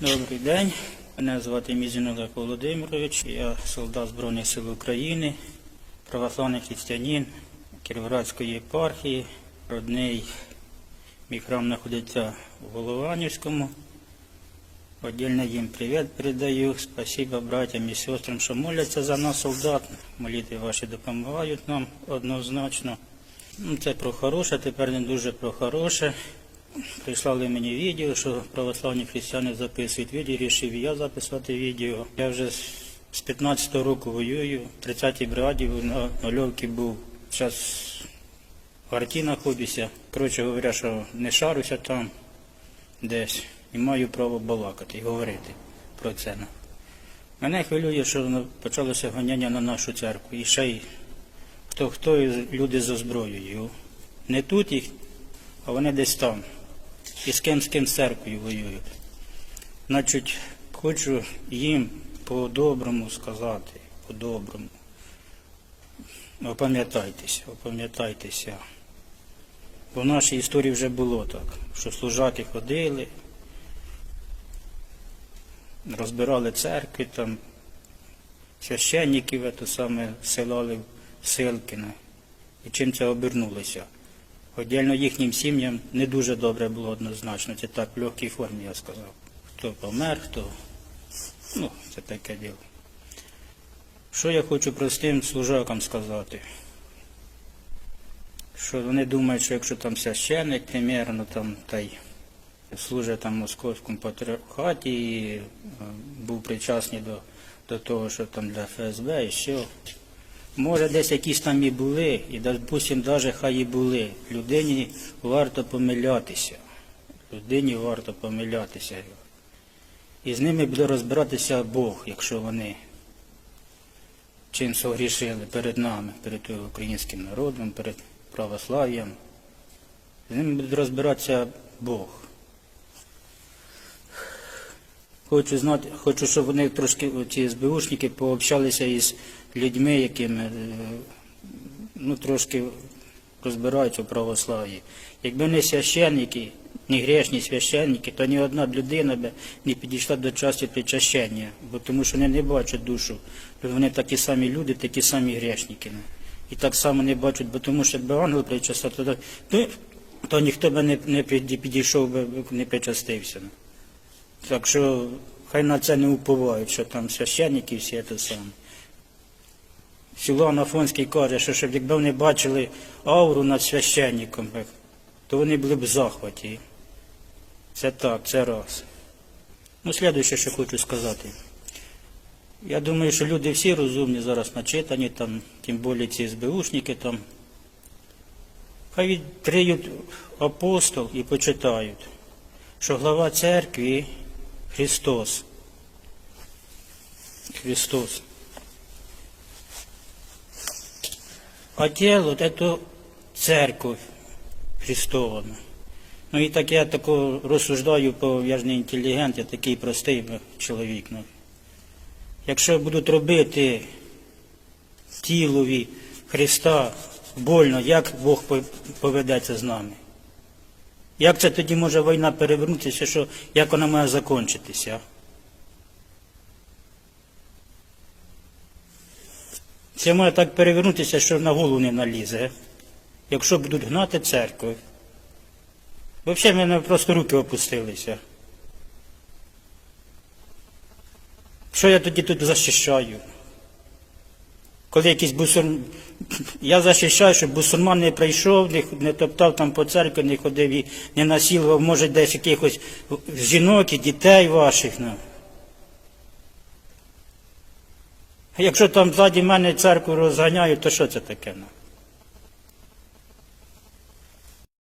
Добрий день. Мене звати Мізін Володимирович. Я солдат Збройних сил України, православний християнин Кіровоградської єпархії. Родний мій храм знаходиться у Голованівському. Отдельно їм привіт передаю. Спасибо братям і сестрам, що моляться за нас, солдат. Молитви ваші допомагають нам однозначно. Ну, Це про хороше, тепер не дуже про хороше. Прислали мені відео, що православні християни записують відео, рішив я записати відео. Я вже з- з 15-го року воюю, в 30-й бригаді на Нульовці був. Зараз в арті знаходжуся. Коротше говоря, що не шарюся там десь і маю право балакати і говорити про це. Мене хвилює, що почалося гоняння на нашу церкву. І ще й хто хто люди за зброєю. Не тут їх, а вони десь там. І з ким з ким з церквою воюють. Значить, хочу їм по-доброму сказати, по-доброму. Опам'ятайтеся, опам'ятайтеся. Бо в нашій історії вже було так, що служаки ходили, розбирали церкви, там священників саме селали в Силкине. І чим це обернулося? Отдельно їхнім сім'ям не дуже добре було однозначно. Це так в легкій формі я сказав. Хто помер, хто. Ну, це таке діло. Що я хочу простим служакам сказати? Що вони думають, що якщо там священник, примерно, там та й служить там московському патріархаті і е, був причасний до, до того, що там для ФСБ і що. Може, десь якісь там і були, і, допустим, навіть хай і були. Людині варто помилятися. Людині варто помилятися. І з ними буде розбиратися Бог, якщо вони чим согрішили перед нами, перед українським народом, перед православ'ям. З ними буде розбиратися Бог. Хочу знати, хочу, щоб вони трошки, ці СБУшники, пообщалися із людьми, якими е, ну, трошки розбираються в православ'ї. Якби не священники, не грешні священники, то ні одна людина би не підійшла до часу причащення, бо тому що вони не бачать душу. Вони такі самі люди, такі самі грешники. І так само не бачать, бо тому що якби ангел причастив, то, то, то ніхто би не, не підійшов би, не причастився. Так що хай на це не уповають, що там священники всі це саме. Сілан Афонський каже, що щоб якби вони бачили ауру над священником, то вони були б в захваті. Це так, це раз. Ну, слідуюче, що хочу сказати. Я думаю, що люди всі розумні зараз начитані, там, тим більше ці СБУшники там. Хай відкриють апостол і почитають, що глава церкви Христос. Христос. А тіло – це церковь Христова. Ну і так я тако розсуждаю, бо я ж не інтелігент, я такий простий чоловік. Ну. Якщо будуть робити тілові Христа больно, як Бог поведеться з нами? Як це тоді може війна перевернутися, що як вона має закінчитися? Це має так перевернутися, що на голову не налізе, якщо будуть гнати церкву. Взагалі в мене просто руки опустилися. Що я тоді тут захищаю? Коли якийсь бусурм... Я захищаю, щоб бусурман не прийшов, не топтав там по церкві, не ходив і не насілував, може, десь якихось жінок і дітей ваших. Ну. Якщо там ззаді мене церкву розганяють, то що це таке? Ну?